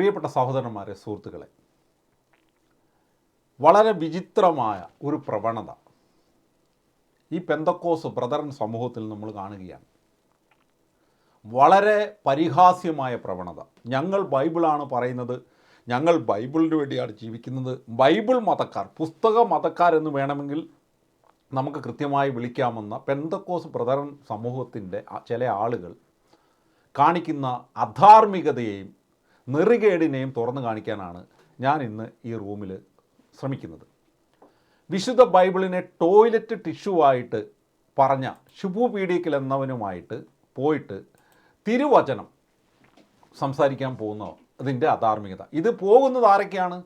പ്രിയപ്പെട്ട സഹോദരന്മാരെ സുഹൃത്തുക്കളെ വളരെ വിചിത്രമായ ഒരു പ്രവണത ഈ പെന്തക്കോസ് ബ്രദറൻ സമൂഹത്തിൽ നമ്മൾ കാണുകയാണ്. വളരെ പരിഹാസ്യമായ പ്രവണത. ഞങ്ങൾ ബൈബിളാണ് പറയുന്നത് ഞങ്ങൾ ബൈബിളിന് വേണ്ടിയാണ് ജീവിക്കുന്നത്. ബൈബിൾ മതക്കാർ പുസ്തക മതക്കാർ എന്ന് വേണമെങ്കിൽ നമുക്ക് കൃത്യമായി വിളിക്കാമെന്ന പെന്തക്കോസ് ബ്രദറൻ സമൂഹത്തിന്റെ ചില ആളുകൾ കാണിക്കുന്ന അധാർമികതയെയും നെറികേടിനെയും തുറന്നു കാണിക്കാനാണ് ഞാൻ ഇന്ന് ഈ റൂമിൽ ശ്രമിക്കുന്നത്. വിശുദ്ധ ബൈബിളിനെ ടോയ്ലറ്റ് ടിഷ്യൂ ആയിട്ട് പറഞ്ഞ ശുഭു പീഡിക്കൽ എന്നവനുമായിട്ട് പോയിട്ട് തിരുവചനം സംസാരിക്കാൻ പോകുന്ന അതിന്റെ അധാർമികത. ഇത് പോകുന്നത് ആരൊക്കെയാണ്?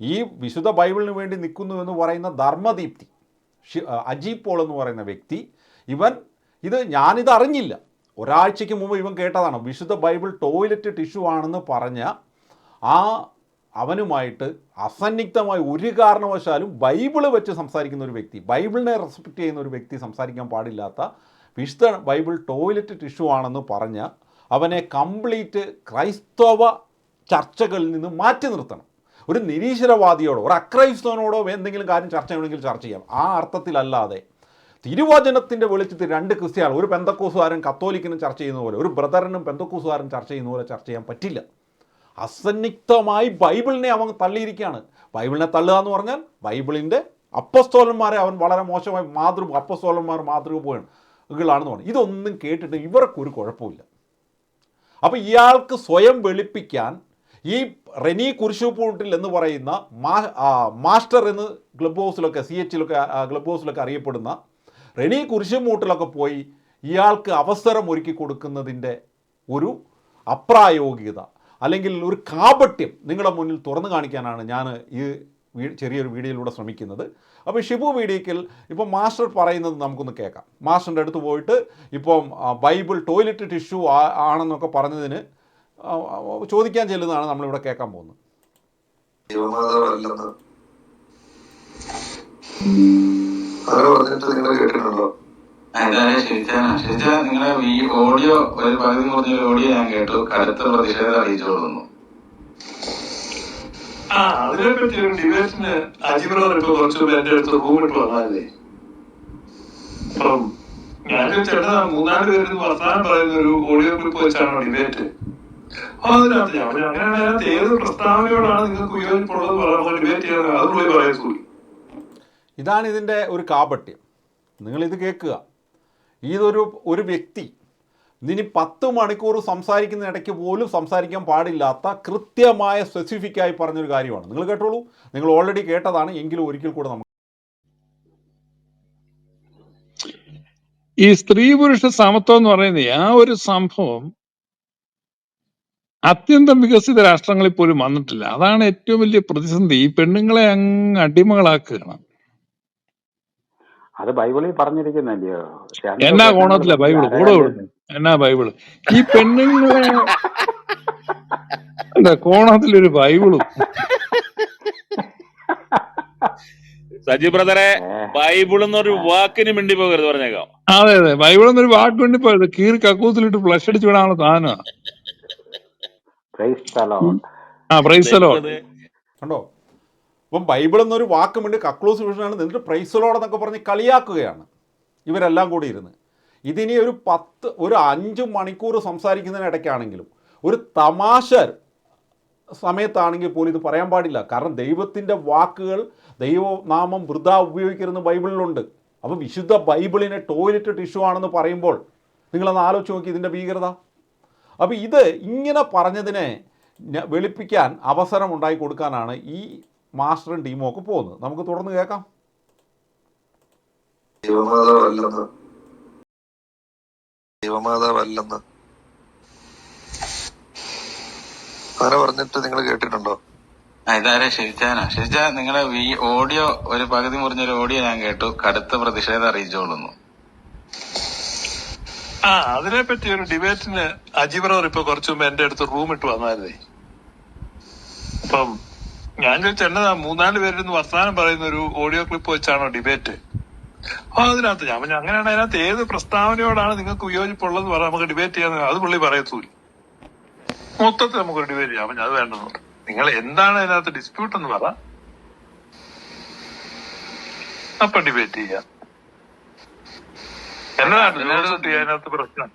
ഈ വിശുദ്ധ ബൈബിളിന് വേണ്ടി നിൽക്കുന്നു എന്ന് പറയുന്ന ധർമ്മദീപ്തി അജീബ് പോൾ എന്ന് പറയുന്ന വ്യക്തി ഇവൻ ഇത് ഞാനിത് അറിഞ്ഞില്ല. ഒരാഴ്ചയ്ക്ക് മുമ്പ് ഇവൻ കേട്ടതാണ് വിശുദ്ധ ബൈബിൾ ടോയ്ലറ്റ് ടിഷ്യൂ ആണെന്ന് പറഞ്ഞ ആ അവനുമായിട്ട് അസന്നിഗ്ധമായി ഒരു കാരണവശാലും ബൈബിൾ വെച്ച് സംസാരിക്കുന്ന ഒരു വ്യക്തി ബൈബിളിനെ റെസ്പെക്റ്റ് ചെയ്യുന്ന ഒരു വ്യക്തി സംസാരിക്കാൻ പാടില്ലാത്ത വിശുദ്ധ ബൈബിൾ ടോയ്ലറ്റ് ടിഷ്യൂ ആണെന്ന് പറഞ്ഞ അവനെ കംപ്ലീറ്റ് ക്രൈസ്തവ ചർച്ചകളിൽ നിന്ന് മാറ്റി നിർത്തണം. ഒരു നിരീശ്വരവാദിയോടോ ഒരു അക്രൈസ്തവനോടോ എന്തെങ്കിലും കാര്യം ചർച്ച ചെയ്യണമെങ്കിൽ ചർച്ച ചെയ്യാം. ആ അർത്ഥത്തിലല്ലാതെ തിരുവചനത്തിന്റെ വെളിച്ചത്തിൽ രണ്ട് ക്രിസ്ത്യാനി ഒരു പെന്തക്കോസുകാരൻ കത്തോലിക്കനും ചർച്ച ചെയ്യുന്ന പോലെ ഒരു ബ്രദറിനും പെന്തക്കോസുകാരും ചർച്ച ചെയ്യുന്ന പോലെ ചർച്ച ചെയ്യാൻ പറ്റില്ല. അസന്നിഗ്ധമായി ബൈബിളിനെ അവൻ തള്ളിയിരിക്കുകയാണ്. ബൈബിളിനെ തള്ളുക എന്ന് പറഞ്ഞാൽ ബൈബിളിന്റെ അപ്പസ്തോലന്മാരെ അവൻ വളരെ മോശമായി മാതൃ അപ്പസ്തോലന്മാർ മാതൃകളാണെന്ന് പറഞ്ഞു. ഇതൊന്നും കേട്ടിട്ട് ഇവർക്കൊരു കുഴപ്പമില്ല. അപ്പോൾ ഇയാൾക്ക് സ്വയം വെളുപ്പിക്കാൻ ഈ റെനി കുരിശുപൂട്ടിൽ എന്ന് പറയുന്ന മാ മാസ്റ്റർ എന്ന് ക്ലബ് ഹൗസിലൊക്കെ സി എച്ചിലൊക്കെ ക്ലബ് ഹൗസിലൊക്കെ അറിയപ്പെടുന്ന റെനി കുരിശുമൂട്ടിലൊക്കെ പോയി ഇയാൾക്ക് അവസരം ഒരുക്കി കൊടുക്കുന്നതിന്റെ ഒരു അപ്രായോഗികത അല്ലെങ്കിൽ ഒരു കാപട്യം നിങ്ങളുടെ മുന്നിൽ തുറന്നു കാണിക്കാനാണ് ഞാൻ ഈ ചെറിയൊരു വീഡിയോയിലൂടെ ശ്രമിക്കുന്നത്. അപ്പോൾ ഷിബു വീഡിയോക്കിൽ ഇപ്പോൾ മാസ്റ്റർ പറയുന്നത് നമുക്കൊന്ന് കേൾക്കാം. മാസ്റ്ററിന്റെ അടുത്ത് പോയിട്ട് ഇപ്പം ബൈബിൾ ടോയ്ലറ്റ് ടിഷ്യൂ ആണെന്നൊക്കെ പറഞ്ഞതിന് ചോദിക്കാൻ ചെല്ലുന്നതാണ് നമ്മളിവിടെ കേൾക്കാൻ പോകുന്നത്. ദൈവമാതാവല്ലെന്ന് ആരോ പറഞ്ഞിട്ട് നിങ്ങൾ കേട്ടിട്ടുണ്ടോ? എന്തായാലും ശരിച്ചാണ് ശരിച്ചാ നിങ്ങളെ ഈ ഓഡിയോ ഒരു പകുതി മുറിഞ്ഞ ഒരു ഓഡിയോ ഞാൻ കേട്ടു. കടുത്ത പ്രതിഷേധം അറിയിച്ചോളുന്നു ആ അതിനെപ്പറ്റി ഒരു ഡിബേറ്റിന് അജിബ്രദർ ഇപ്പൊ കുറച്ചു മുമ്പ് എന്റെ അടുത്ത് റൂമിട്ട് വന്നാലേ. അപ്പം ഞാൻ ചേട്ടാ മൂന്നാൽ പേര് വർത്തമാനം പറയുന്ന ഒരു ഓഡിയോ ക്ലിപ്പ് വെച്ചാണോ ഡിബേറ്റ്? അങ്ങനെ അതിനകത്ത് ഞാൻ അതിനകത്ത് ഏത് പ്രസ്താവനയോടാണ് നിങ്ങൾക്ക് വിയോജിപ്പുള്ളത് പറയാൻ ഡിബേറ്റ് ചെയ്യാൻ അത് പുള്ളി പറയത്തുള്ളൂ. ഇതാണ് ഇതിന്റെ ഒരു കാപട്യം. നിങ്ങളിത് കേൾക്കുക. ഇതൊരു ഒരു വ്യക്തി ഇനി പത്ത് മണിക്കൂർ സംസാരിക്കുന്ന ഇടയ്ക്ക് പോലും സംസാരിക്കാൻ പാടില്ലാത്ത കൃത്യമായ സ്പെസിഫിക്കായി പറഞ്ഞൊരു കാര്യമാണ്. നിങ്ങൾ കേട്ടോളൂ. നിങ്ങൾ ഓൾറെഡി കേട്ടതാണ്. എങ്കിലും ഒരിക്കൽ കൂടെ നമുക്ക് ഈ സ്ത്രീ പുരുഷ സമത്വം എന്ന് പറയുന്നത് ആ ഒരു സംഭവം അത്യന്തം വികസിത രാഷ്ട്രങ്ങളിൽ പോലും വന്നിട്ടില്ല. അതാണ് ഏറ്റവും വലിയ പ്രതിസന്ധി. ഈ പെണ്ണുങ്ങളെ അങ്ങ് അടിമകളാക്കുകയാണ്. അത് ബൈബിളിൽ പറഞ്ഞിരിക്കുന്നല്ലേ? എന്നാ പെണ്ണുങ്ങൾ കോണത്തില? തമ്മിൽ ബൈബിൾ കൂടെ എന്നാ ബൈബിൾ? ഈ പെണ്ണുങ്ങളെ കോണത്തിലൊരു ബൈബിളും? സജി ബ്രദറെ ബൈബിളെന്നൊരു ബൈബിൾ എന്നൊരു വാക്കിന് മിണ്ടി പോകരുത് പറഞ്ഞേക്കാം. അതെ അതെ. ബൈബിൾ എന്നൊരു വാക്ക് മിണ്ടി പോകരുത്. കീറി കക്കൂത്തിലിട്ട് ഫ്ലഷ് അടിച്ചു വിടാനുള്ള സാധനമാണ്. ആ പ്രൈസ്. കണ്ടോ? അപ്പം ബൈബിൾ എന്നൊരു വാക്ക് വേണ്ടി കക്ലൂസ് വിഷനാണ് എന്നിട്ട് പ്രൈസലോടെന്നൊക്കെ പറഞ്ഞ് കളിയാക്കുകയാണ്. ഇവരെല്ലാം കൂടി ഇരുന്ന്. ഇതിനി ഒരു പത്ത് ഒരു അഞ്ച് മണിക്കൂർ സംസാരിക്കുന്നതിനിടയ്ക്കാണെങ്കിലും ഒരു തമാശ സമയത്താണെങ്കിൽ പോലും ഇത് പറയാൻ പാടില്ല. കാരണം ദൈവത്തിന്റെ വാക്കുകൾ ദൈവനാമം വൃത ഉപയോഗിക്കരുതെന്ന് ബൈബിളിലുണ്ട്. അപ്പോൾ വിശുദ്ധ ബൈബിളിനെ ടോയ്ലറ്റ് ടിഷ്യൂ ആണെന്ന് പറയുമ്പോൾ നിങ്ങളൊന്ന് ആലോചിച്ച് നോക്കി ഇതിന്റെ ഭീകരത. അപ്പോൾ ഇത് ഇങ്ങനെ പറഞ്ഞതിനെ വെളുപ്പിക്കാൻ അവസരം ഉണ്ടായി കൊടുക്കാനാണ് ഈ മാസ്റ്ററും ടീമും ഒക്കെ പോകുന്നത്. നമുക്ക് തുടർന്ന് കേൾക്കാം. ദൈവമാതാവല്ലെന്ന്. ദൈവമാതാവല്ലെന്ന്. ആരോ പറഞ്ഞിട്ട് നിങ്ങൾ കേട്ടിട്ടുണ്ടോ? ആ, ഇതാരെ? ശരിച്ചാനാ ശരിച്ച നിങ്ങളെ ഈ ഓഡിയോ ഒരു പകുതി മുറിഞ്ഞൊരു ഓഡിയോ ഞാൻ കേട്ടു. കടുത്ത പ്രതിഷേധം അറിയിച്ചോളുന്നു ആ അതിനെപ്പറ്റി ഒരു ഡിബേറ്റിന് അജിബ്രവർ ഇപ്പൊ കുറച്ചു മുമ്പ് എന്റെ അടുത്ത് റൂം ഇട്ട് വന്നായിരുന്നേ. അപ്പം ഞാൻ ചോദിച്ചു മൂന്നാൽ പേരിന്ന് വർത്തമാനം പറയുന്ന ഒരു ഓഡിയോ ക്ലിപ്പ് വെച്ചാണോ ഡിബേറ്റ് അപ്പൊ അതിനകത്ത് ഞാൻ പറഞ്ഞു അങ്ങനെയാണ് അതിനകത്ത് ഏത് പ്രസ്താവനയോടാണ് നിങ്ങൾക്ക് വിയോജിപ്പുള്ളത് പറ നമുക്ക് ഡിബേറ്റ് ചെയ്യാൻ അത് പുള്ളി പറയത്തൂല്ല. മൊത്തത്തിൽ നമുക്ക് ഡിബേറ്റ് ചെയ്യാം. അപ്പൊ അത് വേണ്ടെന്നുണ്ട് നിങ്ങൾ എന്താണ് അതിനകത്ത് ഡിസ്പ്യൂട്ട് എന്ന് പറ. അപ്പൊ ഡിബേറ്റ് ചെയ്യാം. എന്നതാണ് അതിനകത്ത് പ്രശ്നം?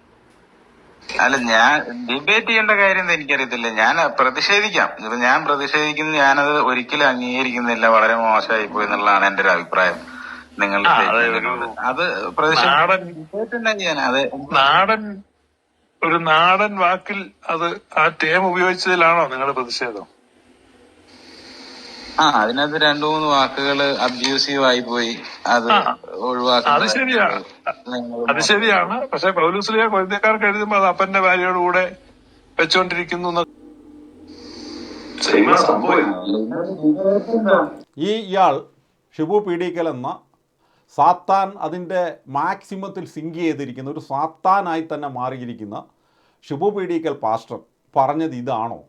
അല്ല ഞാൻ ഡിബേറ്റ് ചെയ്യേണ്ട കാര്യം എന്താ എനിക്കറിയത്തില്ല. ഞാൻ പ്രതിഷേധിക്കാം. ഇപ്പൊ ഞാൻ പ്രതിഷേധിക്കുന്നത് ഞാനത് ഒരിക്കലും അംഗീകരിക്കുന്നില്ല വളരെ മോശമായി പോയി എന്നുള്ളതാണ് എന്റെ ഒരു അഭിപ്രായം. നിങ്ങളുടെ അതെ, അത് നാടൻ ഒരു നാടൻ വാക്കിൽ അത് ആ ടേം ഉപയോഗിച്ചതിലാണോ നിങ്ങളുടെ പ്രതിഷേധം? ആ അതിനകത്ത് രണ്ടു മൂന്ന് വാക്കുകൾ അബ്യൂസീവ് ആയി പോയി അത് അത് ശരിയാണ് അത് ശരിയാണ്. പക്ഷെ പൗലൂസിലെ കൊരിന്തക്കാർക്ക് എഴുതുമ്പോ അത് അപ്പന്റെ ഭാര്യയോട് കൂടെ വെച്ചോണ്ടിരിക്കുന്നു ഈ ഇയാൾ ഷിബു പീഡിക്കൽ എന്ന സാത്താൻ അതിന്റെ മാക്സിമത്തിൽ സിങ്ക് ചെയ്തിരിക്കുന്ന ഒരു സാത്താനായി തന്നെ മാറിയിരിക്കുന്ന ഷിബു പീഡിക്കൽ പാസ്റ്റർ പറഞ്ഞത് ഇതാണോ?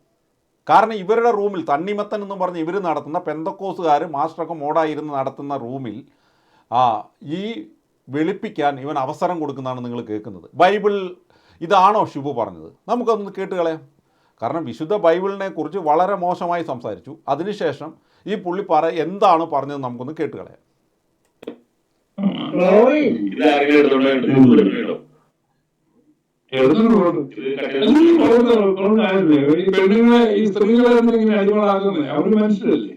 കാരണം ഇവരുടെ റൂമിൽ തണ്ണിമത്തൻ എന്ന് പറഞ്ഞ് ഇവർ നടത്തുന്ന പെന്തക്കോസുകാർ മാസ്റ്ററൊക്കെ മോഡായിരുന്ന് നടത്തുന്ന റൂമിൽ ആ ഈ വെളുപ്പിക്കാൻ ഇവൻ അവസരം കൊടുക്കുന്നതാണ് നിങ്ങൾ കേൾക്കുന്നത്. ബൈബിൾ ഇതാണോ ശുഭു പറഞ്ഞത്? നമുക്കൊന്ന് കേട്ട് കളയാം. കാരണം വിശുദ്ധ ബൈബിളിനെ കുറിച്ച് വളരെ മോശമായി സംസാരിച്ചു. അതിനുശേഷം ഈ പുള്ളി പറ എന്താണ് പറഞ്ഞത് നമുക്കൊന്ന് കേട്ട് കളയാം ഇത് ആരെങ്കിലും എടുത്തോണ്ട് കേട്ടോ ഈ പെണ്ണുങ്ങളെ ഈ സ്ത്രീകളെ ഇങ്ങനെ അടിമകളാക്കുന്നത് അവർ മനുഷ്യരല്ലേ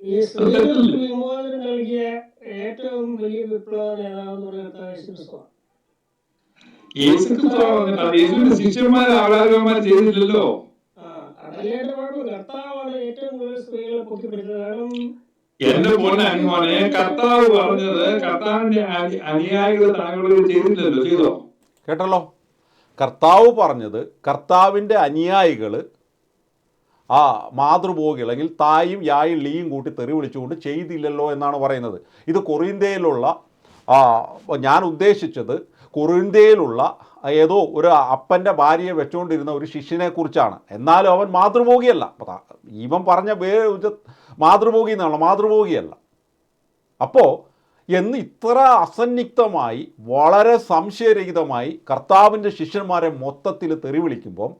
ഈ സ്ത്രീകൾക്ക് വിമോചനം നൽകിയ ഏറ്റവും വലിയ വിപ്ലവ പറയുന്നത് യേശുവിന്റെ ശിഷ്യന്മാരെ ചെയ്തില്ലല്ലോ എന്റെ പൊന്നെ അനുമാനെ കർത്താവ് പറഞ്ഞത് കർത്താവിന്റെ അനി- അനുയായികൾ താങ്കൾ ചെയ്തില്ലല്ലോ. ചെയ്തോ? കേട്ടല്ലോ? കർത്താവ് പറഞ്ഞത് കർത്താവിന്റെ അനുയായികൾ ആ മാതൃഭോഗി അല്ലെങ്കിൽ തായും യായും ലീയും കൂട്ടി തെറി വിളിച്ചുകൊണ്ട് ചെയ്തില്ലല്ലോ എന്നാണ് പറയുന്നത്. ഇത് കൊറിന്തയിലുള്ള ഞാൻ ഉദ്ദേശിച്ചത് കൊറിന്തയിലുള്ള ഏതോ ഒരു അപ്പന്റെ ഭാര്യയെ വെച്ചുകൊണ്ടിരുന്ന ഒരു ശിഷ്യനെക്കുറിച്ചാണ് എന്നാലും അവൻ മാതൃഭോഗിയല്ല. ഇവൻ പറഞ്ഞ വേറെ മാതൃഭോഗി എന്നാണല്ലോ മാതൃഭോഗിയല്ല. അപ്പോൾ എന്ന് ഇത്ര അസന്നിഗ്ധമായി വളരെ സംശയരഹിതമായി കർത്താവിന്റെ ശിഷ്യന്മാരെ മൊത്തത്തിൽ തെറി വിളിക്കുമ്പം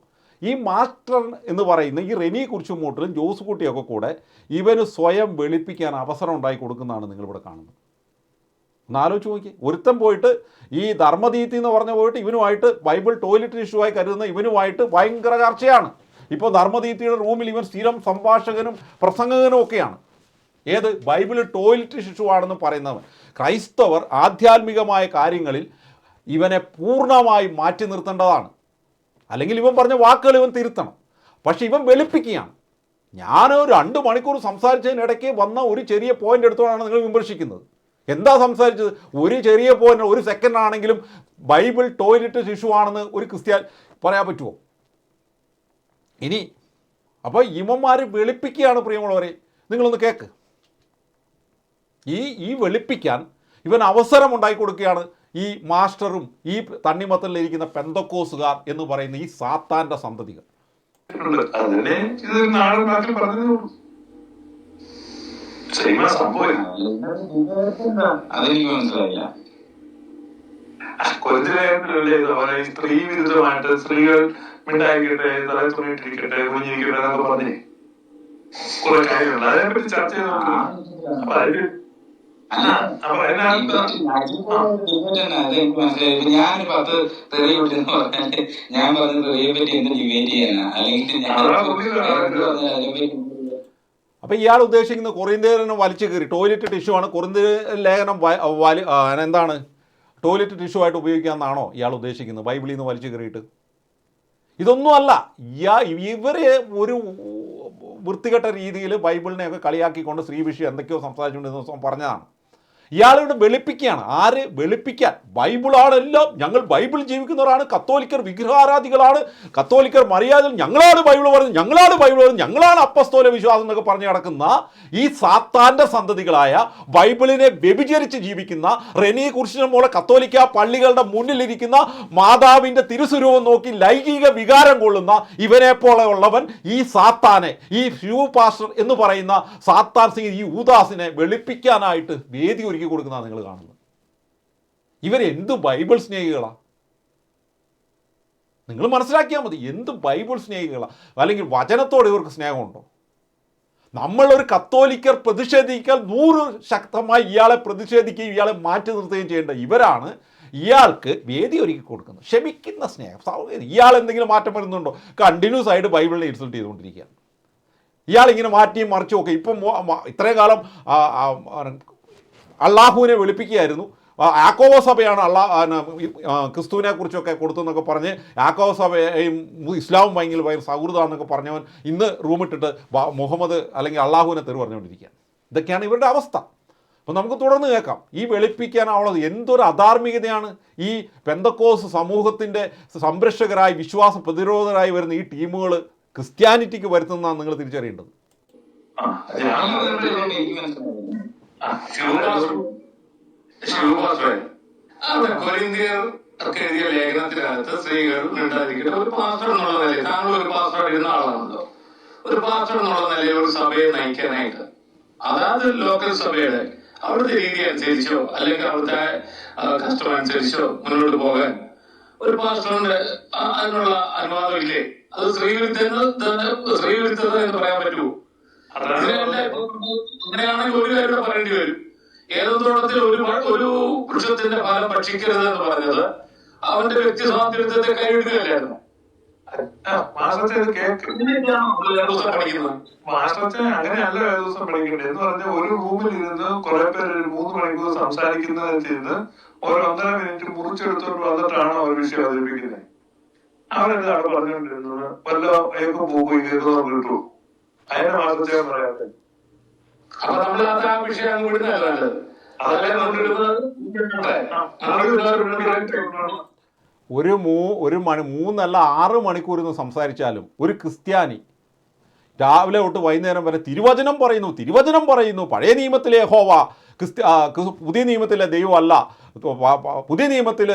ഈ മാസ്റ്റർ എന്ന് പറയുന്ന ഈ റെനി കുറിച്ചുമൂട്ടിലും ജോസ് കുട്ടിയൊക്കെ കൂടെ ഇവന് സ്വയം വെളുപ്പിക്കാൻ അവസരം ഉണ്ടായി കൊടുക്കുന്നതാണ് നിങ്ങളിവിടെ കാണുന്നത്. ഒന്ന് ആലോചിച്ച് നോക്കി ഒരുത്തൻ പോയിട്ട് ഈ ധർമ്മദീതി എന്ന് പറഞ്ഞ പോയിട്ട് ഇവനുമായിട്ട് ബൈബിൾ ടോയ്ലറ്റ് ഇഷ്യൂ ആയി കരുതുന്ന ഇവനുമായിട്ട് ഭയങ്കര ചർച്ചയാണ്. ഇപ്പോൾ ധർമ്മദീതിയുടെ റൂമിൽ ഇവൻ സ്ഥിരം സംഭാഷകനും പ്രസംഗകനും ഒക്കെയാണ്. ഏത് ബൈബിൾ ടോയ്ലറ്റ് ശിശുവാണെന്ന് പറയുന്നവൻ. ക്രൈസ്തവർ ആധ്യാത്മികമായ കാര്യങ്ങളിൽ ഇവനെ പൂർണമായി മാറ്റി നിർത്തേണ്ടതാണ്. അല്ലെങ്കിൽ ഇവൻ പറഞ്ഞ വാക്കുകൾ ഇവൻ തിരുത്തണം. പക്ഷെ ഇവൻ വെളുപ്പിക്കുകയാണ്. ഞാൻ രണ്ട് മണിക്കൂർ സംസാരിച്ചതിനിടയ്ക്ക് വന്ന ഒരു ചെറിയ പോയിന്റ് എടുത്തോണ്ടാണ് നിങ്ങൾ വിമർശിക്കുന്നത്. എന്താ സംസാരിച്ചത്? ഒരു ചെറിയ പോയിന്റ് ഒരു സെക്കൻഡ് ആണെങ്കിലും ബൈബിൾ ടോയ്ലറ്റ് ശിശുവാണെന്ന് ഒരു ക്രിസ്ത്യാൻ പറയാൻ പറ്റുമോ? ഇനി അപ്പോൾ ഇമന്മാർ വെളുപ്പിക്കുകയാണ് പ്രിയമുള്ളവരെ നിങ്ങളൊന്ന് കേക്ക്. ഈ ഈ വെളുപ്പിക്കാൻ ഇവൻ അവസരം ഉണ്ടാക്കി കൊടുക്കുകയാണ് ഈ മാസ്റ്ററും ഈ തണ്ണിമത്തലിലിരിക്കുന്ന പെന്തക്കോസുകാർ എന്ന് പറയുന്ന ഈ സാത്താന്റെ സന്തതികൾ. സ്ത്രീ വിരുദ്ധമായിട്ട് സ്ത്രീകൾ മിണ്ടായിരിക്കട്ടെ തല തുണിയിട്ടിരിക്കട്ടെ കുഞ്ഞിരിക്കട്ടെ എന്നൊക്കെ പറഞ്ഞേ കുറെ കാര്യങ്ങളുണ്ട് അതിനെപ്പറ്റി ചർച്ച ചെയ്ത് നോക്കണം മനസ്സിലായി ഞാൻ പത്ത് തെറി പറഞ്ഞാൽ ഞാൻ പറഞ്ഞ തെറിയെ പറ്റി എന്ത് ഡിബേറ്റ് ചെയ്യാനാ അല്ലെങ്കിൽ ഞാൻ അപ്പോൾ ഇയാൾ ഉദ്ദേശിക്കുന്നത് കൊറിന്തേരനും വലിച്ചു കയറി. ടോയ്ലറ്റ് ടിഷ്യൂ ആണ്. കുറിന്തേര ലേഖനം വലി എന്താണ്? ടോയ്ലറ്റ് ടിഷ്യൂ ആയിട്ട് ഉപയോഗിക്കാമെന്നാണോ ഇയാൾ ഉദ്ദേശിക്കുന്നത്? ബൈബിളിൽ നിന്ന് വലിച്ചു കയറിയിട്ട്. ഇതൊന്നുമല്ല ഇയാ ഇവരെ ഒരു വൃത്തികെട്ട രീതിയിൽ ബൈബിളിനെയൊക്കെ കളിയാക്കിക്കൊണ്ട് ശ്രീ വിഷയം എന്തൊക്കെയോ സംസാരിച്ചുകൊണ്ട് ദിവസം പറഞ്ഞതാണ്. ഇയാളിവിടെ വെളുപ്പിക്കുകയാണ്? ആര് വെളുപ്പിക്കാൻ? ബൈബിളാണെല്ലാം ഞങ്ങൾ ബൈബിൾ ജീവിക്കുന്നവരാണ്. കത്തോലിക്കർ വിഗ്രഹാരാധികളാണ്. കത്തോലിക്കർ മര്യാദ ഞങ്ങളാണ് ബൈബിൾ പറഞ്ഞത്. ഞങ്ങളാണ് ബൈബിൾ പറഞ്ഞത്. ഞങ്ങളാണ് അപ്പസ്തോല വിശ്വാസം എന്നൊക്കെ പറഞ്ഞു നടക്കുന്ന ഈ സാത്താന്റെ സന്തതികളായ ബൈബിളിനെ വ്യഭിചരിച്ച് ജീവിക്കുന്ന റെനി കുർശിനെ പോലെ കത്തോലിക്ക പള്ളികളുടെ മുന്നിലിരിക്കുന്ന മാതാവിന്റെ തിരുസ്വരൂപം നോക്കി ലൈംഗിക വികാരം കൊള്ളുന്ന ഇവനെ പോലെയുള്ളവൻ ഈ സാത്താനെ ഈ ഫ്യൂ പാസ്റ്റർ എന്ന് പറയുന്ന സാത്താൻ സിംഗ് ഈ ഊദാസിനെ വെളുപ്പിക്കാനായിട്ട് വേദി ഒരുക്കി കൊടുക്കുന്നതാണ് നിങ്ങൾ കാണുന്നത്. ഇവരെന്ത് ബൈബിൾ സ്നേഹികളാണ് നിങ്ങൾ മനസ്സിലാക്കിയാൽ മതി എന്ത് ബൈബിൾ സ്നേഹികളാണ് അല്ലെങ്കിൽ വചനത്തോട് ഇവർക്ക് സ്നേഹമുണ്ടോ? നമ്മളൊരു കത്തോലിക്കർ പ്രതിഷേധിക്കാൻ നൂറ് ശക്തമായി ഇയാളെ പ്രതിഷേധിക്കുകയും ഇയാളെ മാറ്റി നിർത്തുകയും ചെയ്യേണ്ട ഇവരാണ് ഇയാൾക്ക് വേദി ഒരുക്കി കൊടുക്കുന്നത്. ക്ഷമിക്കുന്ന സ്നേഹം ഇയാൾ എന്തെങ്കിലും മാറ്റം വരുന്നുണ്ടോ? കണ്ടിന്യൂസ് ആയിട്ട് ബൈബിളിനെ ഇൻസൾട്ട് ചെയ്തുകൊണ്ടിരിക്കുകയാണ്. ഇയാൾ ഇങ്ങനെ മാറ്റിയും മറിച്ചും ഒക്കെ ഇപ്പം ഇത്രയും കാലം അള്ളാഹുവിനെ വെളുപ്പിക്കുകയായിരുന്നു. ആക്കോവ സഭയാണ് അള്ളാ ക്രിസ്തുവിനെ കുറിച്ചൊക്കെ കൊടുത്തെന്നൊക്കെ പറഞ്ഞ് യാക്കോബ സഭയും ഇസ്ലാമും ഭയങ്കര ഭയങ്കര സൗഹൃദമാണെന്നൊക്കെ പറഞ്ഞവൻ ഇന്ന് റൂമിട്ടിട്ട് മുഹമ്മദ് അല്ലെങ്കിൽ അള്ളാഹുവിനെ തെറി പറഞ്ഞുകൊണ്ടിരിക്കുകയാണ്. ഇതൊക്കെയാണ് ഇവരുടെ അവസ്ഥ. അപ്പോൾ നമുക്ക് തുടർന്ന് കേൾക്കാം. ഈ വെളുപ്പിക്കാനുള്ളത് എന്തൊരു അധാർമികതയാണ് ഈ പെന്തക്കോസ് സമൂഹത്തിന്റെ സംരക്ഷകരായി വിശ്വാസ പ്രതിരോധരായി വരുന്ന ഈ ടീമുകൾ ക്രിസ്ത്യാനിറ്റിക്ക് വരുത്തുന്നതാണ് നിങ്ങൾ തിരിച്ചറിയേണ്ടത്? കൊരിന്തിയർ ഒക്കെ എഴുതിയ ലേഖനത്തിനകത്ത് സ്ത്രീകൾ ഉണ്ടായിരിക്കുന്ന ഒരു പാസ്റ്റർ എന്നുള്ള നിലയിൽ താങ്കൾ ഒരു പാസ്റ്റർ ഇരുന്ന ആളാണല്ലോ. ഒരു പാസ്റ്റർ എന്നുള്ള നിലയിൽ ഒരു സഭയെ നയിക്കാനായിട്ട്. അതാത് ലോക്കൽ സഭയുടെ അവിടുത്തെ രീതി അനുസരിച്ചോ അല്ലെങ്കിൽ അവിടുത്തെ കസ്റ്റം അനുസരിച്ചോ മുന്നോട്ട് പോകാൻ. ഒരു പാസ്റ്ററിന്റെ അതിനുള്ള അനുവാദം ഇല്ലേ അത് സ്ത്രീ വിരുദ്ധത എന്ന് പറയാൻ പറ്റുമോ? അങ്ങനെയാണെങ്കിൽ ഒരു കാര്യം പറയേണ്ടി വരും. ഏതൊത്തോളത്തിൽ ഒരു ഒരു വൃക്ഷത്തിന്റെ ഫലം ഭക്ഷിക്കരുത് എന്ന് പറഞ്ഞത് അവന്റെ വ്യക്തി സ്വാതന്ത്ര്യത്തെ കൈവിടുകയല്ലായിരുന്നു മാസ്റ്റർ അങ്ങനെയല്ല ദിവസം പഠിക്കേണ്ടത്. എന്ന് പറഞ്ഞാൽ ഒരു റൂമിൽ ഇരുന്ന് കുറെ പേര് ഒരു മൂന്ന് മണിക്കൂർ സംസാരിക്കുന്നതിൽ ചെയ്ത് ഒരു ഒന്നര മിനിറ്റ് മുറിച്ചെടുത്തോണ്ട് വന്നിട്ടാണ് അവർ വിഷയം അവതരിപ്പിക്കുന്നത്. അവരെന്താണ് പറഞ്ഞുകൊണ്ടിരുന്നത്? വല്ല ഏക്കും പോകും കേൾക്കുന്ന കിട്ടൂ അതിനെ മാസ്റ്റർ പറയാത്തത്. അപ്പൊ നമ്മൾ അത് ആ വിഷയം അങ്ങ് വിടുന്നതല്ല നല്ലത്. അതല്ലേ നമ്മളിടുന്നത് ഒരു മൂ ഒരു മണി മൂന്നല്ല ആറ് മണിക്കൂർ ഇരുന്ന് സംസാരിച്ചാലും ഒരു ക്രിസ്ത്യാനി രാവിലെ തൊട്ട് വൈകുന്നേരം വരെ തിരുവചനം പറയുന്നു തിരുവചനം പറയുന്നു. പഴയ നിയമത്തിലെ ഹോവ ക്രിസ്ത്യ പുതിയ നിയമത്തിലെ ദൈവമല്ല പുതിയ നിയമത്തിൽ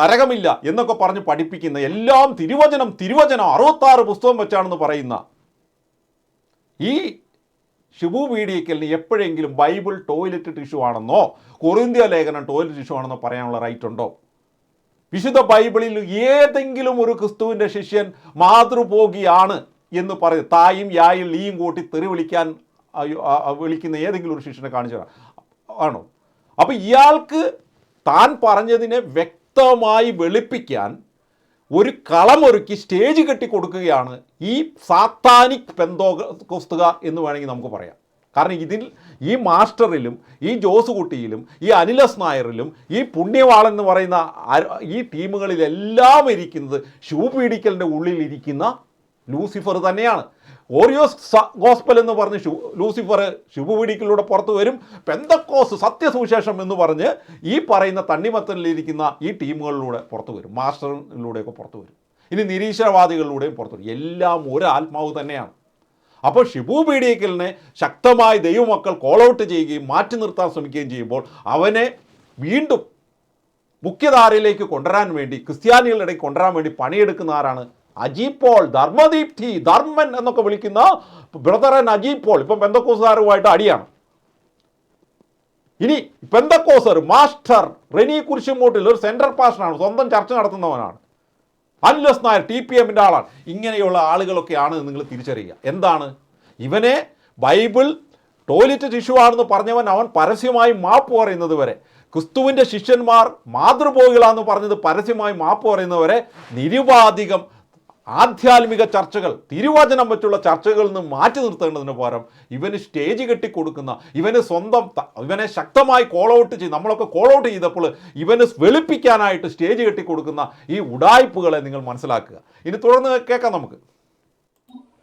നരകമില്ല എന്നൊക്കെ പറഞ്ഞ് പഠിപ്പിക്കുന്ന എല്ലാം തിരുവചനം തിരുവചനം അറുപത്താറ് പുസ്തകം വെച്ചാണെന്ന് പറയുന്ന ഈ ഷിബു വീഡിയക്കലിന് എപ്പോഴെങ്കിലും ബൈബിൾ ടോയ്ലറ്റ് ടിഷ്യൂ ആണെന്നോ കൊറിന്ത്യ ലേഖനം ടോയ്ലറ്റ് ടിഷ്യൂ ആണെന്നോ പറയാനുള്ള റൈറ്റ് ഉണ്ടോ? വിശുദ്ധ ബൈബിളിൽ ഏതെങ്കിലും ഒരു ക്രിസ്തുവിന്റെ ശിഷ്യൻ മാതൃഭോഗിയാണ് എന്ന് പറയും തായും യായും ലീയും കൂട്ടി തെറി വിളിക്കാൻ വിളിക്കുന്ന ഏതെങ്കിലും ഒരു ശിഷ്യനെ കാണിച്ചു ആണോ? അപ്പോൾ ഇയാൾക്ക് താൻ പറഞ്ഞതിനെ വ്യക്തമായി വെളുപ്പിക്കാൻ ഒരു കളമൊരുക്കി സ്റ്റേജ് കെട്ടി കൊടുക്കുകയാണ് ഈ സാത്താനിക് പെന്തോസ്തുകാർ എന്ന് വേണമെങ്കിൽ നമുക്ക് പറയാം. കാരണം ഇതിൽ ഈ മാസ്റ്ററിലും ഈ ജോസ് കുട്ടിയിലും ഈ അനിലസ് നായറിലും ഈ പുണ്യവാൾ എന്ന് പറയുന്ന ഈ ടീമുകളിലെല്ലാം ഇരിക്കുന്നത് ഷൂ പീഡിക്കലിന്റെ ഉള്ളിലിരിക്കുന്ന ലൂസിഫർ തന്നെയാണ്. ഓറിയോസ് ഗോസ്പൽ എന്ന് പറഞ്ഞ് ലൂസിഫർ ശുഭപീഡിക്കലിലൂടെ പുറത്തു വരും. പെന്തക്കോസ് സത്യസുവിശേഷം എന്ന് പറഞ്ഞ് ഈ പറയുന്ന തണ്ണിമത്തനിലിരിക്കുന്ന ഈ ടീമുകളിലൂടെ പുറത്തു വരും. മാസ്റ്ററിലൂടെയൊക്കെ പുറത്തു വരും. ഇനി നിരീശ്വരവാദികളിലൂടെയും പുറത്തു വരും. എല്ലാം ഒരു ആത്മാവ് തന്നെയാണ്. അപ്പോൾ ഷിബു പീഡിയക്കലിനെ ശക്തമായി ദൈവമക്കൾ കോൾ ഔട്ട് ചെയ്യുകയും മാറ്റി നിർത്താൻ ശ്രമിക്കുകയും ചെയ്യുമ്പോൾ അവനെ വീണ്ടും മുഖ്യധാരയിലേക്ക് കൊണ്ടുവരാൻ വേണ്ടി ക്രിസ്ത്യാനികളുടെ ഇടയിൽ കൊണ്ടുവരാൻ വേണ്ടി പണിയെടുക്കുന്ന ആരാണ്? അജീബ് പോൾ ധർമ്മദീപ്തി ധർമ്മൻ എന്നൊക്കെ വിളിക്കുന്ന ബ്രദറൻ അജീബ് പോൾ. ഇപ്പം പെന്തക്കോസുകാരുമായിട്ട് അടിയാണ്. ഇനി പെന്തക്കോസർ മാസ്റ്റർ റെനി കുരിശുമൂട്ടിൽ ഒരു സെൻട്രൽ പാഷനാണ് സ്വന്തം ചർച്ച നടത്തുന്നവനാണ്. അനിലസ് നായർ ടി പി എമ്മിന്റെ ആളാണ്. ഇങ്ങനെയുള്ള ആളുകളൊക്കെയാണ് നിങ്ങൾ തിരിച്ചറിയുക. എന്താണ്? ഇവനെ ബൈബിൾ ടോയ്ലറ്റ് ടിഷ്യൂ ആണെന്ന് പറഞ്ഞവൻ അവൻ പരസ്യമായി മാപ്പ് പറയുന്നത് വരെ. ക്രിസ്തുവിന്റെ ശിഷ്യന്മാർ മാതൃഭോഗികളാന്ന് പറഞ്ഞത് പരസ്യമായി മാപ്പ് പറയുന്നവരെ നിരുപാധികം ആധ്യാത്മിക ചർച്ചകൾ തിരുവചനം വെച്ചുള്ള ചർച്ചകളിൽ നിന്ന് മാറ്റി നിർത്തേണ്ടതിന് പകരം ഇവന് സ്റ്റേജ് കെട്ടിക്കൊടുക്കുന്ന ഇവന് സ്വന്തം ഇവനെ ശക്തമായി കോൾ ഔട്ട് ചെയ്ത് നമ്മളൊക്കെ കോൾ ഔട്ട് ചെയ്തപ്പോൾ ഇവന് വെളുപ്പിക്കാനായിട്ട് സ്റ്റേജ് കെട്ടിക്കൊടുക്കുന്ന ഈ ഉടായ്പകളെ നിങ്ങൾ മനസ്സിലാക്കുക. ഇനി തുടർന്ന് കേൾക്കാം നമുക്ക്.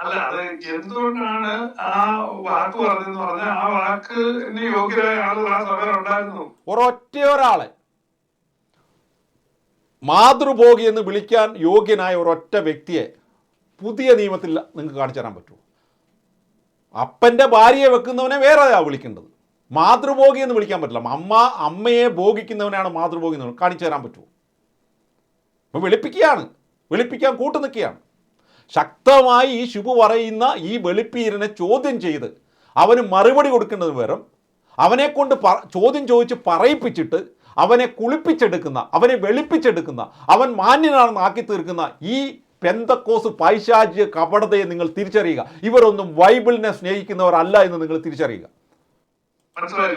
അല്ല അത് എന്തുകൊണ്ടാണ് ആ വാക്ക് പറഞ്ഞെന്ന് പറഞ്ഞാൽ ആ വാക്കിന് യോഗ്യരായ ആളുകൾ ആ സഭയിൽ ഉണ്ടായിരുന്നു ഒരൊറ്റ ഒരാളെ മാതൃഭോഗി എന്ന് വിളിക്കാൻ യോഗ്യനായ ഒരൊറ്റ വ്യക്തിയെ പുതിയ നിയമത്തിൽ നിങ്ങൾക്ക് കാണിച്ചു തരാൻ പറ്റുമോ? അപ്പന്റെ ഭാര്യയെ വെക്കുന്നവനെ വേറെയാ വിളിക്കേണ്ടത്? മാതൃഭോഗി എന്ന് വിളിക്കാൻ പറ്റില്ല. അമ്മ അമ്മയെ ഭോഗിക്കുന്നവനാണ് മാതൃഭോഗി എന്ന് കാണിച്ചു തരാൻ പറ്റുമോ? ഇപ്പം വെളുപ്പിക്കുകയാണ്. വെളുപ്പിക്കാൻ കൂട്ടു നിൽക്കുകയാണ്. ശക്തമായി ഈ ശുഭ പറയുന്ന ഈ വെളുപ്പീരനെ ചോദ്യം ചെയ്ത് അവന് മറുപടി കൊടുക്കേണ്ടത് പകരം അവനെക്കൊണ്ട് ചോദ്യം ചോദിച്ച് പറയിപ്പിച്ചിട്ട് അവനെ കുളിപ്പിച്ചെടുക്കുന്ന അവനെ വെളുപ്പിച്ചെടുക്കുന്ന അവൻ മാന്യനാണെന്ന് ആക്കി തീർക്കുന്ന ഈ പെന്തക്കോസ് പൈശാചിക കപടതയെ നിങ്ങൾ തിരിച്ചറിയുക. ഇവരൊന്നും ബൈബിളിനെ സ്നേഹിക്കുന്നവരല്ല എന്ന് നിങ്ങൾ തിരിച്ചറിയുക. മനസ്സിലായി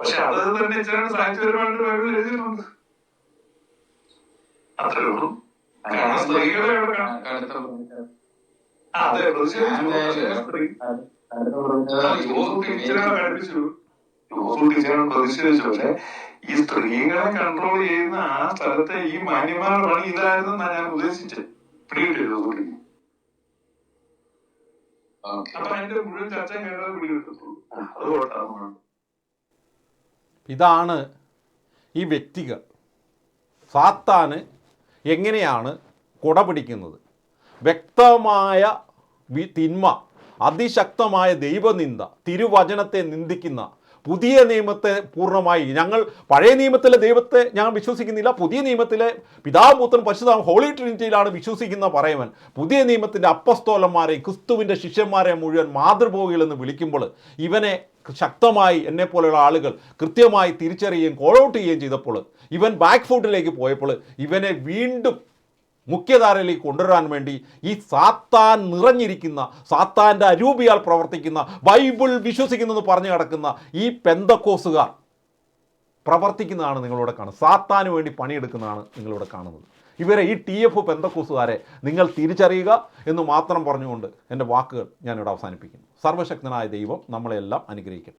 പക്ഷെ അത് തന്നെ ഇച്ചിരി സാഹിത്യപരമായിട്ട് എഴുതിയിട്ടുണ്ട്. അത്രേ ഉള്ളൂ. സ്ത്രീകളെ അതെ സ്ത്രീ- പ്രതിഷേധിച്ചു. പക്ഷെ ഈ സ്ത്രീകളെ കൺട്രോൾ ചെയ്യുന്ന ആ സ്ഥലത്തെ ഈ മാന്യന്മാരുടെ പണി ഇതായിരുന്നു ഞാൻ ഉദ്ദേശിച്ചത്. പിടികിട്ടിയോ ജോസൂട്ടിക്ക് അപ്പൊ അതിന്റെ മുഴുവൻ ചർച്ച കേരളം പിടികിട്ടത്തുള്ളൂ. അത് കൊള്ളാം ഇതാണ് ഈ വ്യക്തികൾ. സാത്താന് എങ്ങനെയാണ് കുട പിടിക്കുന്നത് വ്യക്തമായ വി- തിന്മ. അതിശക്തമായ ദൈവനിന്ദ തിരുവചനത്തെ നിന്ദിക്കുന്ന പുതിയ നിയമത്തെ പൂർണമായി ഞങ്ങൾ പഴയ നിയമത്തിലെ ദൈവത്തെ ഞാൻ വിശ്വസിക്കുന്നില്ല പുതിയ നിയമത്തിലെ പിതാവ് പുത്രൻ പരിശുദ്ധ ഹോളി ട്രിനിറ്റിയിലാണ് വിശ്വസിക്കുന്ന പറയവൻ പുതിയ നിയമത്തിന്റെ അപ്പസ്തോലന്മാരെ ക്രിസ്തുവിന്റെ ശിഷ്യന്മാരെ മുഴുവൻ മാതൃഭോഗികളെന്ന് വിളിക്കുമ്പോൾ ഇവനെ ശക്തമായി എന്നെ പോലെയുള്ള ആളുകൾ കൃത്യമായി തിരിച്ചറിയുകയും കോൾ ഔട്ട് ചെയ്യുകയും ചെയ്തപ്പോൾ ഇവൻ ബാക്ക് ഫുട്ടിലേക്ക് പോയപ്പോൾ ഇവനെ വീണ്ടും മുഖ്യധാരയിലേക്ക് കൊണ്ടുവരാൻ വേണ്ടി ഈ സാത്താൻ നിറഞ്ഞിരിക്കുന്ന സാത്താന്റെ അരൂപിയാൽ പ്രവർത്തിക്കുന്ന ബൈബിൾ വിശ്വസിക്കുന്നെന്ന് പറഞ്ഞു കിടക്കുന്ന ഈ പെന്തക്കോസുകാർ പ്രവർത്തിക്കുന്നതാണ് നിങ്ങളിവിടെ കാണുന്നത്. സാത്താന് വേണ്ടി പണിയെടുക്കുന്നതാണ് നിങ്ങളിവിടെ കാണുന്നത്. ഇവരെ ഈ ടി എഫ് പെന്തക്കോസുകാരെ നിങ്ങൾ തിരിച്ചറിയുക എന്ന് മാത്രം പറഞ്ഞുകൊണ്ട് എന്റെ വാക്കുകൾ ഞാനിവിടെ അവസാനിപ്പിക്കുന്നു. സർവശക്തനായ ദൈവം നമ്മളെല്ലാം അനുഗ്രഹിക്കട്ടെ.